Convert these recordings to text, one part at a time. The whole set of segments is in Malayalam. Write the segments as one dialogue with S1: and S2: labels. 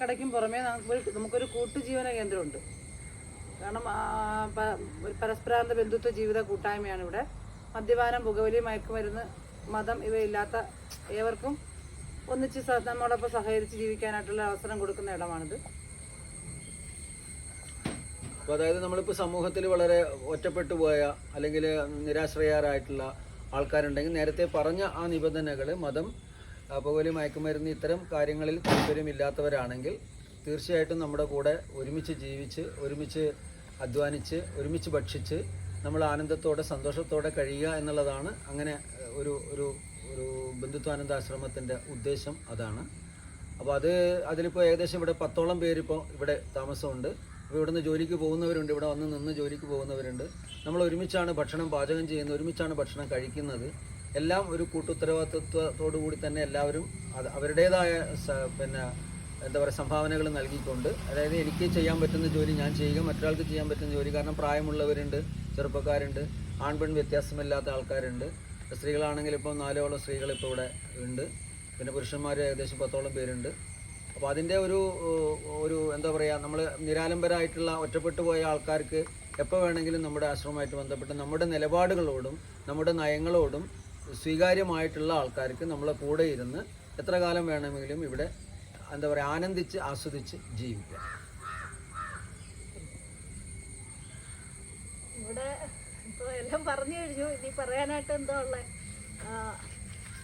S1: കടയ്ക്കും പുറമേ നമുക്കൊരു കൂട്ടുജീവന കേന്ദ്രമുണ്ട്. കാരണം ഒരു പരസ്പരാന്ത ബന്ധുത്വ ജീവിത കൂട്ടായ്മയാണ് ഇവിടെ. മദ്യപാനം പുകവലി മയക്കുമരുന്ന് മതം ഇവയില്ലാത്ത ഏവർക്കും ഒന്നിച്ച് നമ്മളോടൊപ്പം സഹകരിച്ച് ജീവിക്കാനായിട്ടുള്ള അവസരം കൊടുക്കുന്ന ഇടമാണിത്.
S2: അപ്പോൾ അതായത് നമ്മളിപ്പോൾ സമൂഹത്തിൽ വളരെ ഒറ്റപ്പെട്ടു പോയ അല്ലെങ്കിൽ നിരാശ്രയരായിട്ടുള്ള ആൾക്കാരുണ്ടെങ്കിൽ നേരത്തെ പറഞ്ഞ ആ നിബന്ധനകൾ മതം പുകവലി മയക്കുമരുന്ന് ഇത്തരം കാര്യങ്ങളിൽ താല്പര്യമില്ലാത്തവരാണെങ്കിൽ തീർച്ചയായിട്ടും നമ്മുടെ കൂടെ ഒരുമിച്ച് ജീവിച്ച് ഒരുമിച്ച് അധ്വാനിച്ച് ഒരുമിച്ച് ഭക്ഷിച്ച് നമ്മൾ ആനന്ദത്തോടെ സന്തോഷത്തോടെ കഴിയുക എന്നുള്ളതാണ് അങ്ങനെ ഒരു ഒരു ഒരു ബന്ധുത്വാനന്ദാശ്രമത്തിന്റെ ഉദ്ദേശം അതാണ്. അപ്പോൾ അത് അതിലിപ്പോൾ ഏകദേശം ഇവിടെ പത്തോളം പേരിപ്പോൾ ഇവിടെ താമസമുണ്ട്. അപ്പോൾ ഇവിടുന്ന് ജോലിക്ക് പോകുന്നവരുണ്ട്. ഇവിടെ വന്ന് നിന്ന് ജോലിക്ക് പോകുന്നവരുണ്ട്. നമ്മൾ ഒരുമിച്ചാണ് ഭക്ഷണം പാചകം ചെയ്യുന്നത്. ഒരുമിച്ചാണ് ഭക്ഷണം കഴിക്കുന്നത്. എല്ലാം ഒരു കൂട്ടുത്തരവാദിത്വത്തോടു കൂടി തന്നെ എല്ലാവരും അത് അവരുടേതായ പിന്നെ എന്താ പറയുക സംഭാവനകൾ നൽകിക്കൊണ്ട് അതായത് എനിക്ക് ചെയ്യാൻ പറ്റുന്ന ജോലി ഞാൻ ചെയ്യുക മറ്റൊരാൾക്ക് ചെയ്യാൻ പറ്റുന്ന ജോലി. കാരണം പ്രായമുള്ളവരുണ്ട് ചെറുപ്പക്കാരുണ്ട് ആൺപെൺ വ്യത്യാസമില്ലാത്ത ആൾക്കാരുണ്ട്. സ്ത്രീകളാണെങ്കിൽ ഇപ്പോൾ നാലോളം സ്ത്രീകൾ ഇപ്പോൾ ഇവിടെ ഉണ്ട്. പിന്നെ പുരുഷന്മാർ ഏകദേശം പത്തോളം പേരുണ്ട്. അപ്പോൾ അതിന്റെ ഒരു ഒരു എന്താ പറയുക നമ്മൾ നിരാലംബരായിട്ടുള്ള ഒറ്റപ്പെട്ടു പോയ ആൾക്കാർക്ക് എപ്പോൾ വേണമെങ്കിലും നമ്മുടെ ആശ്രമമായിട്ട് ബന്ധപ്പെട്ട് നമ്മുടെ നിലപാടുകളോടും നമ്മുടെ നയങ്ങളോടും സ്വീകാര്യമായിട്ടുള്ള ആൾക്കാർക്ക് നമ്മളെ കൂടെ ഇരുന്ന് എത്ര കാലം വേണമെങ്കിലും ഇവിടെ എന്താ പറയുക ആനന്ദിച്ച് ആസ്വദിച്ച് ജീവിക്കാം
S3: ഇവിടെ ഇപ്പോൾ എല്ലാം പറഞ്ഞു കഴിഞ്ഞു. ഇനി പറയാനായിട്ട് എന്താ ഉള്ളത്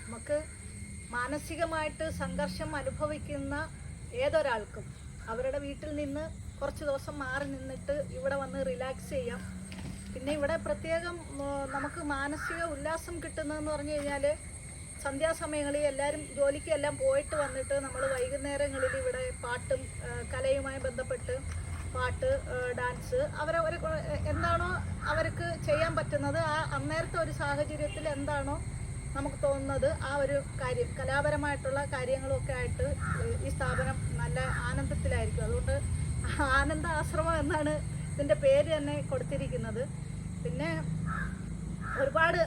S3: നമുക്ക് മാനസികമായിട്ട് സംഘർഷം അനുഭവിക്കുന്ന ഏതൊരാൾക്കും അവരുടെ വീട്ടിൽ നിന്ന് കുറച്ച് ദിവസം മാറി നിന്നിട്ട് ഇവിടെ വന്ന് റിലാക്സ് ചെയ്യാം. പിന്നെ ഇവിടെ പ്രത്യേകം നമുക്ക് മാനസിക ഉല്ലാസം കിട്ടുന്നതെന്ന് പറഞ്ഞു കഴിഞ്ഞാൽ സന്ധ്യാസമയങ്ങളിൽ എല്ലാവരും ജോലിക്ക് എല്ലാം പോയിട്ട് വന്നിട്ട് നമ്മൾ വൈകുന്നേരങ്ങളിൽ ഇവിടെ പാട്ടും കലയുമായി ബന്ധപ്പെട്ട് പാട്ട് ഡാൻസ് അവരെ ഒരു എന്താണോ അവർക്ക് ചെയ്യാൻ പറ്റുന്നത് ആ അന്നേരത്തെ ഒരു സാഹചര്യത്തിൽ എന്താണോ നമുക്ക് തോന്നുന്നത് ആ ഒരു കാര്യം കലാപരമായിട്ടുള്ള കാര്യങ്ങളൊക്കെ ആയിട്ട് ഈ സ്ഥാപനം നല്ല ആനന്ദത്തിലായിരിക്കും. അതുകൊണ്ട് ആനന്ദ ആശ്രമം എന്നാണ് ഇതിന്റെ പേര് തന്നെ കൊടുത്തിരിക്കുന്നത്. പിന്നെ ഒരുപാട്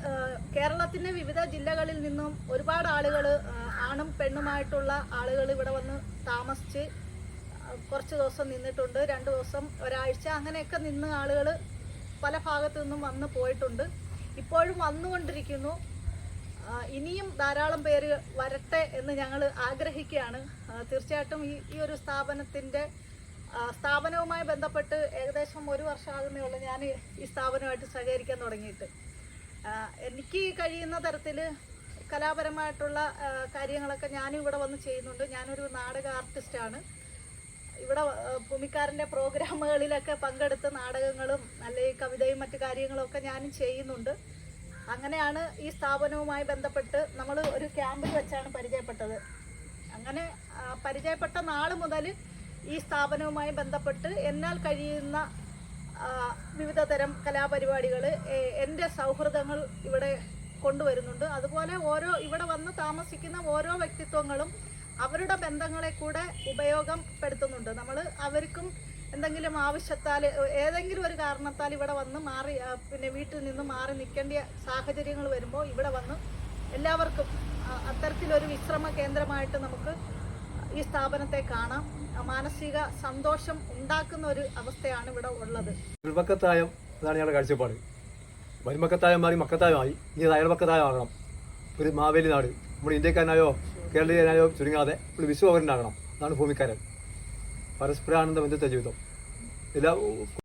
S3: കേരളത്തിന്റെ വിവിധ ജില്ലകളിൽ നിന്നും ഒരുപാട് ആളുകൾ ആണും പെണ്ണുമായിട്ടുള്ള ആളുകൾ ഇവിടെ വന്ന് താമസിച്ച് കുറച്ച് ദിവസം നിന്നിട്ടുണ്ട്. രണ്ട് ദിവസം ഒരാഴ്ച അങ്ങനെയൊക്കെ നിന്ന് ആളുകൾ പല ഭാഗത്തു നിന്നും വന്ന് പോയിട്ടുണ്ട്. ഇപ്പോഴും വന്നുകൊണ്ടിരിക്കുന്നു. ഇനിയും ധാരാളം പേര് വരട്ടെ എന്ന് ഞങ്ങൾ ആഗ്രഹിക്കുകയാണ്. തീർച്ചയായിട്ടും ഈ ഈ ഒരു സ്ഥാപനത്തിന്റെ സ്ഥാപനവുമായി ബന്ധപ്പെട്ട് ഏകദേശം ഒരു വർഷമാകുന്നേ ഉള്ളൂ ഞാൻ ഈ സ്ഥാപനമായിട്ട് സഹകരിക്കാൻ തുടങ്ങിയിട്ട്. എനിക്ക് കഴിയുന്ന തരത്തിൽ കലാപരമായിട്ടുള്ള കാര്യങ്ങളൊക്കെ ഞാനും ഇവിടെ വന്ന് ചെയ്യുന്നുണ്ട്. ഞാനൊരു നാടക ആർട്ടിസ്റ്റാണ് ഇവിടെ ഭൂമിക്കാരന്റെ പ്രോഗ്രാമുകളിലൊക്കെ പങ്കെടുത്ത് നാടകങ്ങളും അല്ലെങ്കിൽ കവിതയും മറ്റു കാര്യങ്ങളൊക്കെ ഞാനും ചെയ്യുന്നുണ്ട്. അങ്ങനെയാണ് ഈ സ്ഥാപനവുമായി ബന്ധപ്പെട്ട് നമ്മൾ ഒരു ക്യാമ്പിൽ വെച്ചാണ് പരിചയപ്പെട്ടത്. അങ്ങനെ പരിചയപ്പെട്ട നാൾ മുതൽ ഈ സ്ഥാപനവുമായി ബന്ധപ്പെട്ട് എന്നാൽ കഴിയുന്ന വിവിധ തരം കലാപരിപാടികൾ എന്റെ സൗഹൃദങ്ങൾ ഇവിടെ കൊണ്ടുവരുന്നുണ്ട്. അതുപോലെ ഓരോ ഇവിടെ വന്ന് താമസിക്കുന്ന ഓരോ വ്യക്തിത്വങ്ങളും അവരുടെ ബന്ധങ്ങളെ കൂടെ ഉപയോഗപ്പെടുത്തുന്നുണ്ട്. നമ്മൾ അവർക്കും എന്തെങ്കിലും ആവശ്യത്താൽ ഏതെങ്കിലും ഒരു കാരണത്താൽ ഇവിടെ വന്ന് മാറി പിന്നെ വീട്ടിൽ നിന്ന് മാറി നിൽക്കേണ്ട സാഹചര്യങ്ങൾ വരുമ്പോൾ ഇവിടെ വന്ന് എല്ലാവർക്കും അത്തരത്തിലൊരു വിശ്രമ കേന്ദ്രമായിട്ട് നമുക്ക് ഈ സ്ഥാപനത്തെ കാണാം. മാനസിക സന്തോഷം ഉണ്ടാക്കുന്ന ഒരു അവസ്ഥയാണ് ഇവിടെ ഉള്ളത്.
S4: ഉൾവക്കത്തായം അതാണ് ഞങ്ങളുടെ കാഴ്ചപ്പാട്. വരുമക്കത്തായം മാറി മക്കത്തായമായി. ഇനി അത് അയൽവക്കത്തായമാകണം ഒരു മാവേലി നാട്. നമ്മുടെ ഇന്ത്യക്കാരനായോ കേരളീയനായോ ചുരുങ്ങാതെ ഒരു വിശ്വകരനാകണം അതാണ് ഭൂമിക്കാരൻ. പരസ്പരാനന്ദ ബന്ധുത്വ ജീവിതം. എല്ലാ